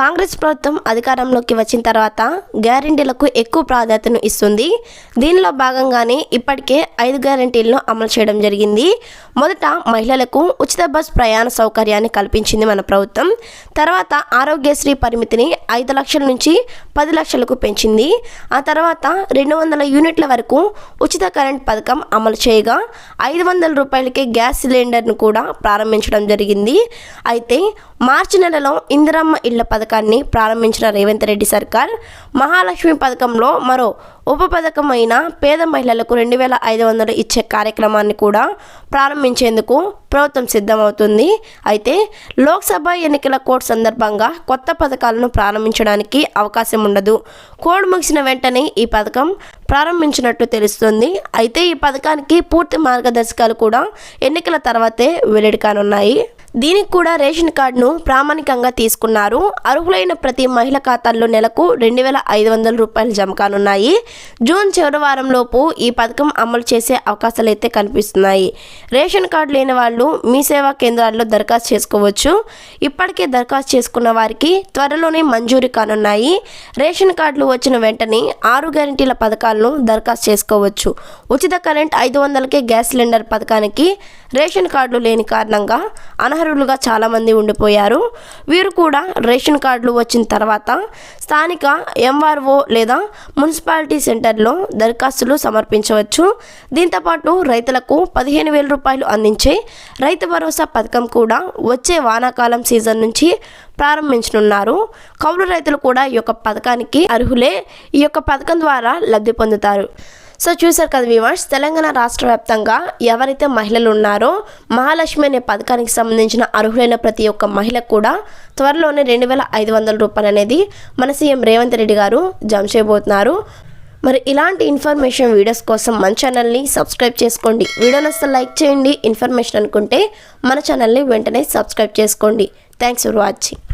Congress ప్రభుత్వం అధికారంలోకి వచ్చిన తర్వాత గ్యారంటీలకు ఎక్కువ ప్రాధాన్యతను ఇస్తుంది. దీనిలో భాగంగానే ఇప్పటికే ఐదు గ్యారంటీలను అమలు చేయడం జరిగింది. మొదట మహిళలకు ఉచిత బస్ ప్రయాణ సౌకర్యాన్ని కల్పించింది మన ప్రభుత్వం. తర్వాత ఆరోగ్యశ్రీ పరిమితిని ఐదు లక్షల నుంచి పది లక్షలకు పెంచింది. ఆ తర్వాత రెండు వందల యూనిట్ల వరకు ఉచిత కరెంట్ పథకం అమలు చేయగా ఐదు వందల రూపాయలకే గ్యాస్ సిలిండర్ను కూడా ప్రారంభించడం జరిగింది. అయితే మార్చి నెలలో ఇందిరమ్మ ఇళ్ళ పథకాన్ని ప్రారంభించిన రేవంత్ రెడ్డి సర్కార్ మహాలక్ష్మి పథకంలో మరో ఉప పథకం అయిన పేద మహిళలకు రెండు వేల ఐదు వందలు ఇచ్చే కార్యక్రమాన్ని కూడా ప్రారంభించేందుకు ప్రభుత్వం సిద్ధమవుతుంది. అయితే లోక్సభ ఎన్నికల కోడ్ సందర్భంగా కొత్త పథకాలను ప్రారంభించడానికి అవకాశం ఉండదు. కోడ్ ముగిసిన వెంటనే ఈ పథకం ప్రారంభించినట్టు తెలుస్తుంది. అయితే ఈ పథకానికి పూర్తి మార్గదర్శకాలు కూడా ఎన్నికల తర్వాతే వెల్లడి కానున్నాయి. దీనికి కూడా రేషన్ కార్డును ప్రామాణికంగా తీసుకున్నారు. అర్హులైన ప్రతి మహిళ ఖాతాల్లో నెలకు రెండు వేల ఐదు వందల రూపాయలు జమ కానున్నాయి. జూన్ చివరి వారంలోపు ఈ పథకం అమలు చేసే అవకాశాలు అయితే కనిపిస్తున్నాయి. రేషన్ కార్డు లేని వాళ్ళు మీ సేవా కేంద్రాల్లో దరఖాస్తు చేసుకోవచ్చు. ఇప్పటికే దరఖాస్తు చేసుకున్న వారికి త్వరలోనే మంజూరు కానున్నాయి. రేషన్ కార్డులు వచ్చిన వెంటనే ఆరు గ్యారంటీల పథకాలను దరఖాస్తు చేసుకోవచ్చు. ఉచిత కరెంట్ ఐదు వందలకే గ్యాస్ సిలిండర్ పథకానికి రేషన్ కార్డులు లేని కారణంగా అనర్హులుగా చాలామంది ఉండిపోయారు. వీరు కూడా రేషన్ కార్డులు వచ్చిన తర్వాత స్థానిక ఎంఆర్ఓ లేదా మున్సిపాలిటీ సెంటర్లో దరఖాస్తులు సమర్పించవచ్చు. దీంతోపాటు రైతులకు పదిహేను వేల రూపాయలు అందించే రైతు భరోసా పథకం కూడా వచ్చే వానాకాలం సీజన్ నుంచి ప్రారంభించనున్నారు. కౌలు రైతులు కూడా ఈ యొక్క పథకానికి అర్హులే. ఈ యొక్క పథకం ద్వారా లబ్ధి పొందుతారు. సో చూసారు కదా వివాష్ తెలంగాణ రాష్ట్ర వ్యాప్తంగా ఎవరైతే మహిళలు ఉన్నారో మహాలక్ష్మి అనే పథకానికి సంబంధించిన అర్హులైన ప్రతి ఒక్క మహిళ కూడా త్వరలోనే రెండు వేల ఐదు వందల రూపాయలు అనేది మన సీఎం రేవంత్ రెడ్డి గారు జమ చేయబోతున్నారు. మరి ఇలాంటి ఇన్ఫర్మేషన్ వీడియోస్ కోసం మన ఛానల్ని సబ్స్క్రైబ్ చేసుకోండి. వీడియోని అసలు లైక్ చేయండి. ఇన్ఫర్మేషన్ అనుకుంటే మన ఛానల్ని వెంటనే సబ్స్క్రైబ్ చేసుకోండి. Thanks for watching